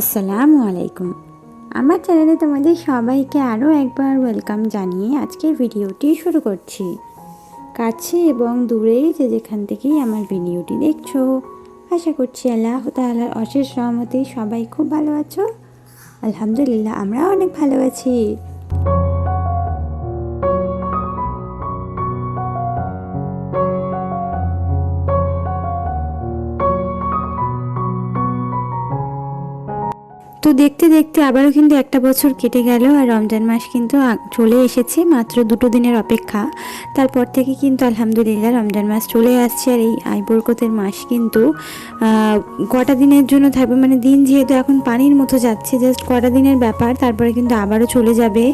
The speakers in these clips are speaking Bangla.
আসসালামু আলাইকুম। আমার চ্যানেলে তোমাদের সবাইকে আরও একবার ওয়েলকাম জানিয়ে আজকের ভিডিওটি শুরু করছি। কাছে এবং দূরে যে যেখান থেকেই আমার ভিডিওটি দেখছ, আশা করছি আল্লাহ তাল্লাহ অশেষ রহমতে সবাই খুব ভালো আছো। আলহামদুলিল্লাহ আমরা অনেক ভালো আছি। দেখতে দেখতে আবারও কিন্তু একটা বছর কেটে গেল আর রমজান মাস কিন্তু চলে এসেছে, মাত্র দুটো দিনের অপেক্ষা। তারপর থেকে কিন্তু আলহামদুলিল্লাহ রমজান মাস চলে আসছে আর এই আই বরকতের মাস কিন্তু কটা দিনের জন্য থাকবে? মানে দিন যেহেতু এখন পানির মতো যাচ্ছে জাস্ট কটা দিনের ব্যাপার, তারপরে কিন্তু আবারও চলে যাবে।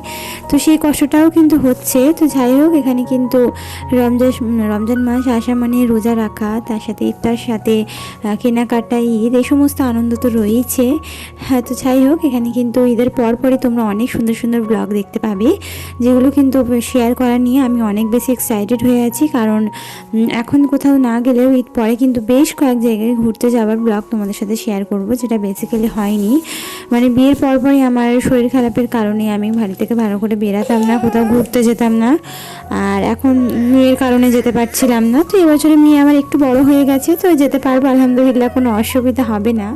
তো সেই কষ্টটাও কিন্তু হচ্ছে। তো যাই হোক, এখানে কিন্তু রমজান রমজান মাস আসা মানে রোজা রাখা, তার সাথে ইফতার সাথে কেনাকাটা, ঈদ, এই সমস্ত আনন্দ তো রয়েইছে। হ্যাঁ তো যাই হোক, এখানে কিন্তু ঈদের পর পরই তোমরা অনেক সুন্দর সুন্দর ব্লগ দেখতে পাবে, যেগুলো কিন্তু শেয়ার করা নিয়ে আমি অনেক বেশি এক্সাইটেড হয়ে আছি। কারণ এখন কোথাও না গেলেও ঈদ পরে কিন্তু বেশ কয়েক জায়গায় ঘুরতে যাওয়ার ব্লগ তোমাদের সাথে শেয়ার করব, যেটা বেসিক্যালি হয়নি। মানে বিয়ের পরপরই আমার শরীর খারাপের কারণে আমি বাড়ি থেকে ভালো করে বেরাতাম না, কোথাও ঘুরতে যেতাম না। আর এখন মেয়ের কারণে যেতে পারছিলাম না, তো এবছরে মেয়ে আমার একটু বড় হয়ে গেছে, তো যেতে পারব, আলহামদুলিল্লাহ কোনো অসুবিধা হবে না।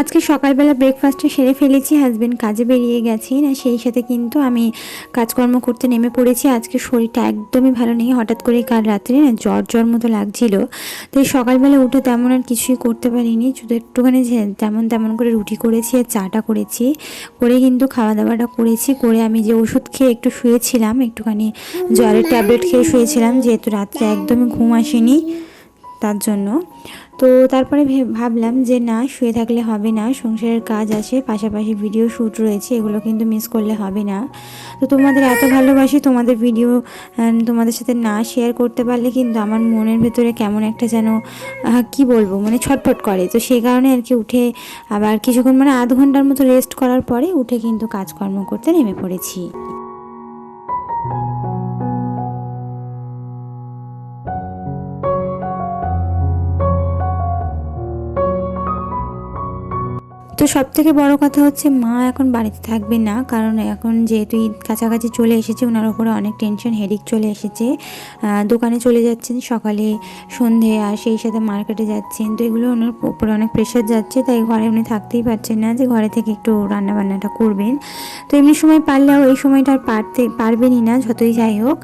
আজকে সকালবেলা ব্রেকফাস্টটা সেরে ফেলেছি হাজবেন্ড কাজে বেরিয়ে গেছেন আর সেই সাথে কিন্তু আমি কাজকর্ম করতে নেমে পড়েছি। আজকে শরীরটা একদমই ভালো নেই, হঠাৎ করে কাল রাত্রে না জ্বর জ্বর মতো লাগছিল। তো এই সকালবেলা উঠে তেমন আর কিছুই করতে পারিনি, শুধু একটুখানি তেমন তেমন করে রুটি করেছি আর চাটা করেছি, করে কিন্তু খাওয়া দাওয়াটা করেছি, করে আমি যে ওষুধ খেয়ে একটু শুয়েছিলাম, একটুখানি জ্বরের ট্যাবলেট খেয়ে শুয়েছিলাম, যেহেতু রাত্রে একদমই ঘুম আসেনি। তার জন্য। তো তারপরে ভাবলাম যে না, শুয়ে থাকলে হবে না, সংসারের কাজ আছে, পাশাপাশি ভিডিও শ্যুট রয়েছে, এগুলো কিন্তু মিস করলে হবে না। তো তোমাদের এত ভালোবাসি, তোমাদের ভিডিও তোমাদের সাথে না শেয়ার করতে পারলে কিন্তু আমার মনের ভেতরে কেমন একটা যেন কি বলব মানে ছটফট করে। তো সেই কারণে আর কি উঠে আবার কিছুক্ষণ মানে আধ ঘণ্টার মতো রেস্ট করার পরে উঠে কিন্তু কাজকর্ম করতে নেমে পড়েছি। তো সব থেকে বড় কথা হচ্ছে মা এখন বাড়িতে থাকবে না। কারণ এখন যেহেতু ঈদ কাছাকাছি চলে এসেছে ওনার ওপরে অনেক টেনশন হেডিক চলে এসেছে। দোকানে চলে যাচ্ছেন, সকালে সন্ধে আর সেই সাথে মার্কেটে যাচ্ছেন। তো এগুলো ওনার উপরে অনেক প্রেশার যাচ্ছে, তাই ঘরে উনি থাকতেই পারছেন না যে ঘরে থেকে একটু রান্না বান্নাটা করবেন। তো এমনি সময় পারলেও এই সময়টা আর পারতে, পারবেনই না, যতই যাই হোক।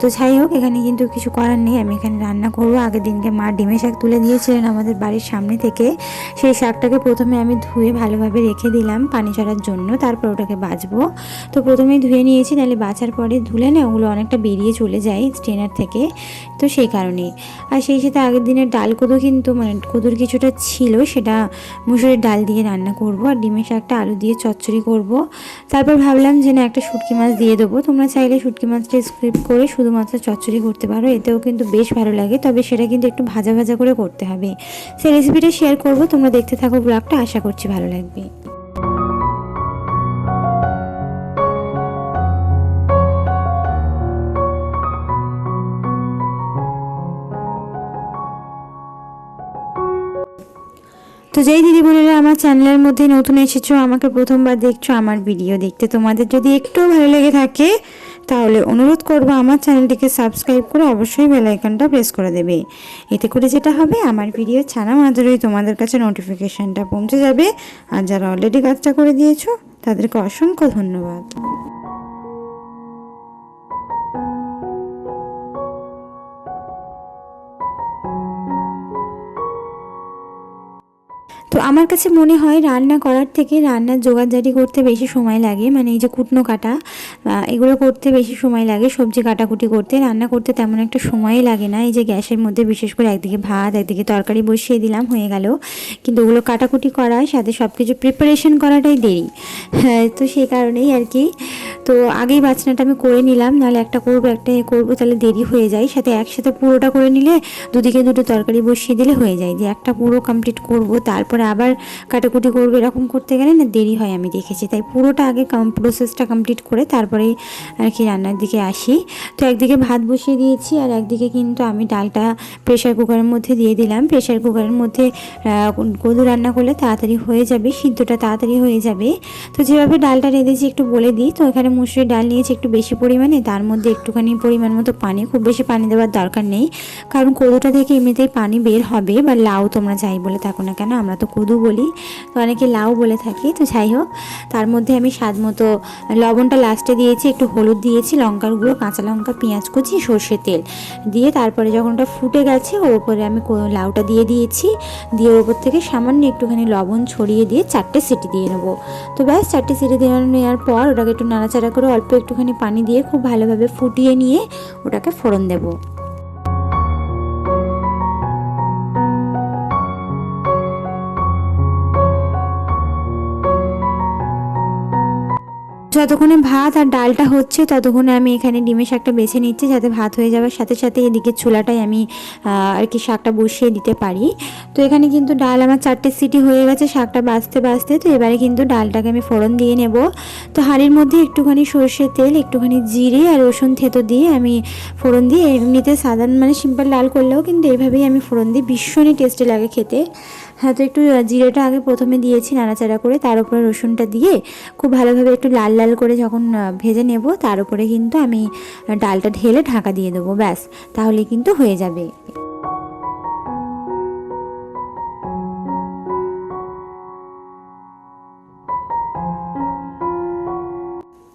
তো যাই হোক, এখানে কিন্তু কিছু করার নেই। আমি এখানে রান্না করব। আগের দিনকে মা ডিমের শাক তুলে দিয়েছিলেন আমাদের বাড়ির সামনে থেকে। সেই শাকটাকে প্রথমে আমি ধুয়ে ভালোভাবে রেখে দিলাম পানি ছড়ার জন্য, তারপর ওটাকে বাছবো তো প্রথমেই ধুয়ে নিয়েছি, নাহলে বাছার পরে ধুলে না ওগুলো অনেকটা বেরিয়ে চলে যায় স্ট্রেনার থেকে, তো সেই কারণে আর সেই সাথে আগের দিনের ডাল কোদো কিন্তু মানে কোদোর কিছুটা ছিল, সেটা মুসুরির ডাল দিয়ে রান্না করব, আর ডিমের শাকটা আলু দিয়ে চচ্চড়ি করব। তারপর ভাবলাম যে না, একটা শুটকি মাছ দিয়ে দেবো। তোমরা চাইলে শুটকি মাছটা স্ক্রিপ্ট করে শুধুমাত্র চচ্চড়ি করতে পারো, এতেও কিন্তু বেশ ভালো লাগে, তবে সেটা কিন্তু একটু ভাজা ভাজা করে করতে হবে। সেই রেসিপিটা শেয়ার করব, তোমরা দেখতে থাকো ব্লগটা আশা করছি ভালো লাগবে। তো যেই দিদি বোনেরা আমার চ্যানেলের মধ্যে নতুন এসেছ, আমাকে প্রথমবার দেখছ আমার ভিডিও দেখতে, তোমাদের যদি একটু ভালো লেগে থাকে তাহলে অনুরোধ করব আমার চ্যানেলটিকে সাবস্ক্রাইব করে অবশ্যই বেলাইকনটা প্রেস করে দেবে। এতে করে যেটা হবে, আমার ভিডিও ছাড়া মাত্রই তোমাদের কাছে নোটিফিকেশানটা পৌঁছে যাবে। আর যারা অলরেডি কাজটা করে দিয়েছ, তাদেরকে অসংখ্য ধন্যবাদ। তো আমার কাছে মনে হয় রান্না করার থেকে রান্নার জোগাড়জারি করতে বেশি সময় লাগে। মানে এই যে কুটনো কাটা এগুলো করতে বেশি সময় লাগে। সবজি কাটাকুটি করতে, রান্না করতে তেমন একটা সময়ই লাগে না। এই যে গ্যাসের মধ্যে বিশেষ করে একদিকে ভাত, একদিকে তরকারি বসিয়ে দিলাম, হয়ে গেল। কিন্তু ওগুলো কাটাকুটি করা সাথে সব কিছু প্রিপারেশন করাটাই দেরি। হ্যাঁ তো সেই কারণেই আর কি। তো আগেই বাছনাটা আমি করে নিলাম, নাহলে একটা করব একটা এ করব, তাহলে দেরি হয়ে যায়। সাথে একসাথে পুরোটা করে নিলে দুদিকে দুটো তরকারি বসিয়ে দিলে হয়ে যায়। যে একটা পুরো কমপ্লিট করব, তারপর আবার কাটাকুটি করব এরকম করতে গেলে না দেরি হয় আমি দেখেছি। তাই পুরোটা আগে প্রসেসটা কমপ্লিট করে তারপরে আর কি রান্নার দিকে আসি। তো একদিকে ভাত বসিয়ে দিয়েছি আর একদিকে কিন্তু আমি ডালটা প্রেশার কুকারের মধ্যে দিয়ে দিলাম। প্রেশার কুকারের মধ্যে কদু রান্না করলে তাড়াতাড়ি হয়ে যাবে, সিদ্ধটা তাড়াতাড়ি হয়ে যাবে। তো যেভাবে ডালটা রেঁধেছি একটু বলে দিই। তো এখানে মুসুরির ডাল নিয়েছি একটু বেশি পরিমাণে, তার মধ্যে একটুখানি পরিমাণ মতো পানি, খুব বেশি পানি দেওয়ার দরকার নেই। কারণ কদুটা থেকে এমনিতেই পানি বের হবে বা লাউ তোমরা যাই বলে থাকো না কেন, আমরা তো কদু বলি, তো অনেকে লাউ বলে থাকি, তো যাই হোক, তার মধ্যে আমি স্বাদ মতো লবণটা লাস্টে দিয়েছি, একটু হলুদ দিয়েছি, লঙ্কার গুঁড়ো, কাঁচা লঙ্কা, পেঁয়াজ কুচি সর্ষে তেল। দিয়ে তারপরে যখন ওটা ফুটে গেছে, ওর উপরে আমি লাউটা দিয়ে দিয়েছি, দিয়ে ওর উপর থেকে সামান্য একটুখানি লবণ ছড়িয়ে দিয়ে চারটে সিটি দিয়ে নেব। তো ব্যাস, চারটে সিটি দিয়ে নেওয়ার পর ওটাকে একটু নাড়াচাড়া করে অল্প একটুখানি পানি দিয়ে খুব ভালোভাবে ফুটিয়ে নিয়ে ওটাকে ফোড়ন দেবো। যতক্ষণে ভাত আর ডালটা হচ্ছে, ততক্ষণে আমি এখানে ডিমের শাকটা বেছে নিচ্ছি যাতে ভাত হয়ে যাওয়ার সাথে সাথে এদিকে চুলাটাই আমি আর কি শাকটা বসিয়ে দিতে পারি। তো এখানে কিন্তু ডাল আমার চারটে সিটি হয়ে গেছে শাকটা বাঁচতে বাঁচতে। তো এবারে কিন্তু ডালটাকে আমি ফোড়ন দিয়ে নেব। তো হাঁড়ির মধ্যে একটুখানি সর্ষের তেল, একটুখানি জিরে আর রসুন থেতো দিয়ে আমি ফোড়ন দিয়ে, এমনিতে সাধারণ মানে সিম্পল ডাল করলেও কিন্তু এইভাবেই আমি ফোড়ন দিই। ভীষণই টেস্টি লাগে খেতে। হ্যাঁ তো একটু জিরেটা আগে প্রথমে দিয়েছি নাড়াচাড়া করে, তার উপরে রসুনটা দিয়ে খুব ভালোভাবে একটু লাল লাল করে যখন ভেজে নেব, তার উপরে কিন্তু আমি ডালটা ঢেলে ঢাকা দিয়ে দেবো, ব্যাস। তাহলে কিন্তু হয়ে যাবে।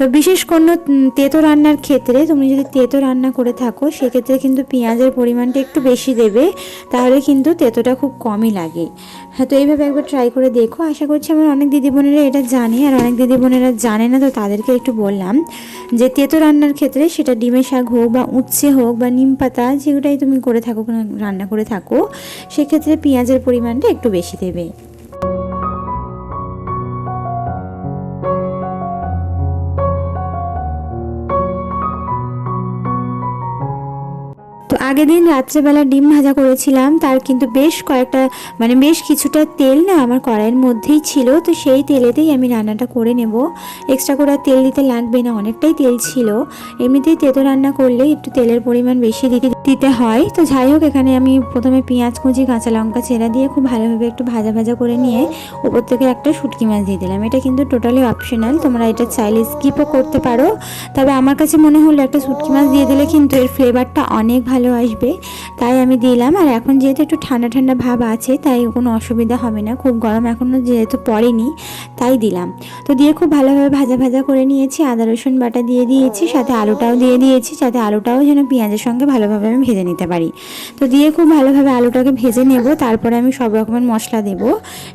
তো বিশেষ কোনো তেতো রান্নার ক্ষেত্রে তুমি যদি তেতো রান্না করে থাকো, সেক্ষেত্রে কিন্তু পেঁয়াজের পরিমাণটা একটু বেশি দেবে, তাহলে কিন্তু তেতোটা খুব কমই লাগে। হ্যাঁ তো এইভাবে একবার ট্রাই করে দেখো। আশা করছি আমার অনেক দিদি বোনেরা এটা জানে, আর অনেক দিদি বোনেরা জানে না, তো তাদেরকে একটু বললাম যে তেতো রান্নার ক্ষেত্রে সেটা ডিমের শাক হোক বা উচ্ছে হোক বা নিম পাতা, যেগুলোই তুমি করে থাকো রান্না করে থাকো, সেক্ষেত্রে পেঁয়াজের পরিমাণটা একটু বেশি দেবে। আগের দিন রাত্রেবেলা ডিম ভাজা করেছিলাম, তার কিন্তু বেশ কয়েকটা মানে বেশ কিছুটা তেল না আমার কড়াইয়ের মধ্যেই ছিল, তো সেই তেলেতেই আমি রান্নাটা করে নেব। এক্সট্রা করে তেল দিতে লাগবে না, অনেকটাই তেল ছিল। এমনিতেই তেতো রান্না করলে একটু তেলের পরিমাণ বেশি দিতে দিতে হয়। তো যাই হোক, এখানে আমি প্রথমে পেঁয়াজ, কুচি, কাঁচা লঙ্কা, চেরা দিয়ে খুব ভালোভাবে একটু ভাজা ভাজা করে নিয়ে ওপর থেকে একটা শুটকি মাছ দিয়ে দিলাম। এটা কিন্তু টোটালি অপশনাল তোমরা এটা চাইলে স্কিপও করতে পারো। তবে আমার কাছে মনে হলো একটা শুটকি মাছ দিয়ে দিলে কিন্তু এর ফ্লেভারটা অনেক ভালো আসবে। তাই আমি দিলাম। আর এখন যেহেতু একটু ঠান্ডা ঠান্ডা ভাব আছে, তাই কোনো অসুবিধা হবে না। খুব গরম এখনও যেহেতু পড়েনি, তাই দিলাম। তো দিয়ে খুব ভালোভাবে ভাজা ভাজা করে নিয়েছি। আদা, রসুন বাটা দিয়ে দিয়েছি, সাথে আলুটাও দিয়ে দিয়েছি, যাতে আলুটাও যেন পেঁয়াজের সঙ্গে ভালোভাবে আমি ভেজে নিতে পারি। তো দিয়ে খুব ভালোভাবে আলুটাকে ভেজে নেব, তারপরে আমি সব রকমের মশলা দেবো।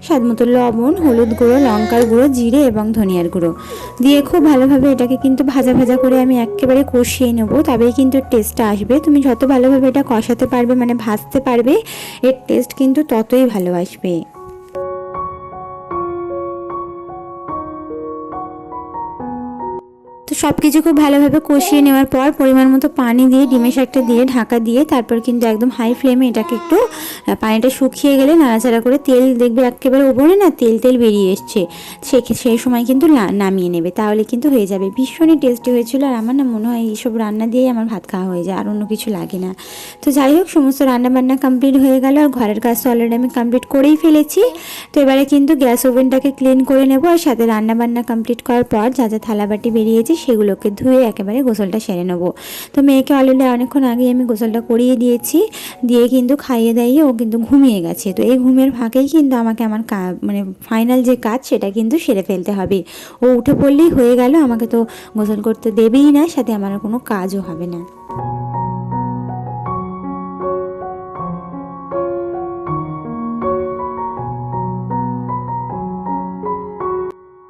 স্বাদ মতো লবণ, হলুদ গুঁড়ো, লঙ্কার গুঁড়ো, জিরে এবং ধনিয়ার গুঁড়ো। দিয়ে খুব ভালোভাবে এটাকে কিন্তু ভাজা ভাজা করে আমি একেবারে কষিয়ে নেব, তবেই কিন্তু টেস্টটা আসবে। তুমি যত ভালোভাবে এটা কষাতে পারবে মানে ভাজতে পারবে, এর টেস্ট কিন্তু ততই ভালো আসবে। সব কিছু খুব ভালোভাবে কষিয়ে নেওয়ার পর পরিমাণ মতো পানি দিয়ে, ডিমের শাকটা দিয়ে, ঢাকা দিয়ে তারপর কিন্তু একদম হাই ফ্লেমে এটাকে একটু পানিটা শুকিয়ে গেলে নাড়াচাড়া করে তেল দেখবে একেবারে ওপরে না তেল তেল বেরিয়ে এসছে। সে সেই সময় কিন্তু নামিয়ে নেবে। তাহলে কিন্তু হয়ে যাবে। ভীষণই টেস্টি হয়েছিল আর আমার না মনে হয় এইসব রান্না দিয়েই আমার ভাত খাওয়া হয়ে যায়। আর অন্য কিছু লাগে না। তো যাই হোক, সমস্ত রান্না বান্না কমপ্লিট হয়ে গেল। আর ঘরের কাজ তো অলরেডি আমি কমপ্লিট করেই ফেলেছি। তো এবারে কিন্তু গ্যাস ওভেনটাকে ক্লিন করে নেব। আর সাথে রান্নাবান্না কমপ্লিট করার পর যা যা থালাবাটি বেরিয়েছে সেগুলোকে ধুয়ে একেবারে গোসলটা সেরে নেব। তো মেয়েকে অলরেডি অনেকক্ষণ আগেই আমি গোসলটা করিয়ে দিয়েছি। দিয়ে কিন্তু খাইয়ে দাইয়ে ও কিন্তু ঘুমিয়ে গেছে। তো এই ঘুমের ফাঁকেই কিন্তু আমাকে আমার মানে ফাইনাল যে কাজ সেটা কিন্তু সেরে ফেলতে হবে। ও উঠে পড়লেই হয়ে গেল, আমাকে তো গোসল করতে দেবেই না, সাথে আমার কোনো কাজও হবে না।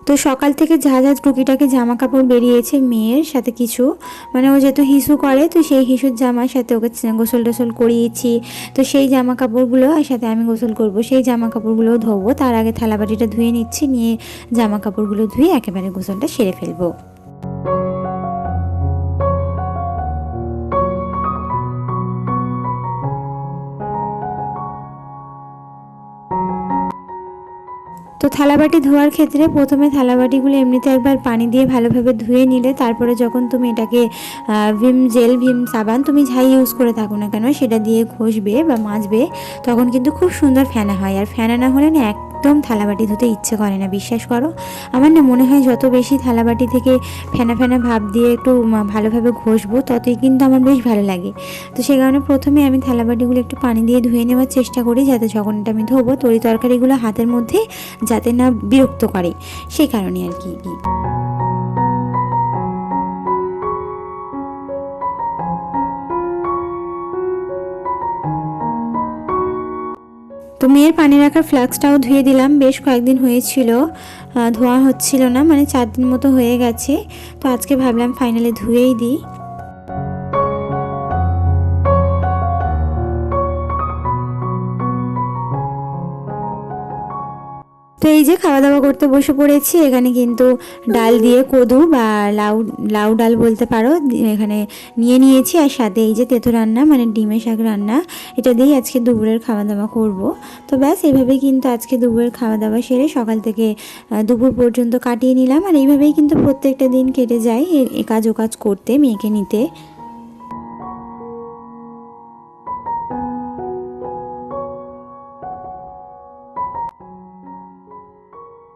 তো সকাল থেকে যা যা টুকিটাকে জামা কাপড় বেরিয়েছে মেয়ের সাথে কিছু মানে ও যেহেতু হিসু করে, তো সেই হিসুর জামার সাথে ওকে গোসল টোসল করিয়েছি। তো সেই জামা কাপড়গুলো আর সাথে আমি গোসল করব, সেই জামা কাপড়গুলোও ধোবো, তার আগে থালাবাটিটা ধুয়ে নিচ্ছি, নিয়ে জামা কাপড়গুলো ধুয়ে একেবারে গোসলটা সেরে ফেলব। তো থালাবাটি ধোয়ার ক্ষেত্রে প্রথমে থালাবাটিগুলো এমনিতে একবার পানি দিয়ে ভালোভাবে ধুয়ে নিলে তারপরে যখন তুমি এটাকে ভিম জেল, ভিম সাবান, তুমি যাই ইউজ করে থাকো না কেন, সেটা দিয়ে ঘষবে বা মাজবে, তখন কিন্তু খুব সুন্দর ফেনা হয়। আর ফেনা না হলে না একদম থালাবাটি ধুতে ইচ্ছে করে না, বিশ্বাস করো। আমার না মনে হয় যত বেশি থালাবাটি থেকে ফেনা ফেনা ভাব দিয়ে একটু ভালোভাবে ঘষবো, ততই কিন্তু আমার বেশ ভালো লাগে। তো সেই কারণে প্রথমে আমি থালাবাটিগুলো একটু পানি দিয়ে ধুয়ে নেওয়ার চেষ্টা করি, যাতে যখন এটা আমি ধোবো, তরি তরকারিগুলো হাতের মধ্যে যাতে না বিরক্ত করে। সেই কারণে আর কি। তো মেয়ের পানি রাখার ফ্লাক্সটাও ধুয়ে দিলাম। বেশ কয়েকদিন হয়েছিল ধোয়া হচ্ছিল না মানে চার দিন মতো হয়ে গেছে। তো আজকে ভাবলাম ফাইনালি ধুয়েই দিই। তো এই যে খাওয়া দাওয়া করতে বসে পড়েছি, এখানে কিন্তু ডাল দিয়ে কদু বা লাউ লাউ ডাল বলতে পারো, এখানে নিয়ে নিয়েছি। আর সাথে এই যে তেতো রান্না মানে ডিমের শাক রান্না, এটা দিয়েই আজকে দুপুরের খাওয়া দাওয়া করব। তো ব্যাস এইভাবেই কিন্তু আজকে দুপুরের খাওয়া দাওয়া সেরে সকাল থেকে দুপুর পর্যন্ত কাটিয়ে নিলাম। আর এইভাবেই কিন্তু প্রত্যেকটা দিন কেটে যায় এ- কাজ ও কাজ করতে, মেয়েকে নিতে।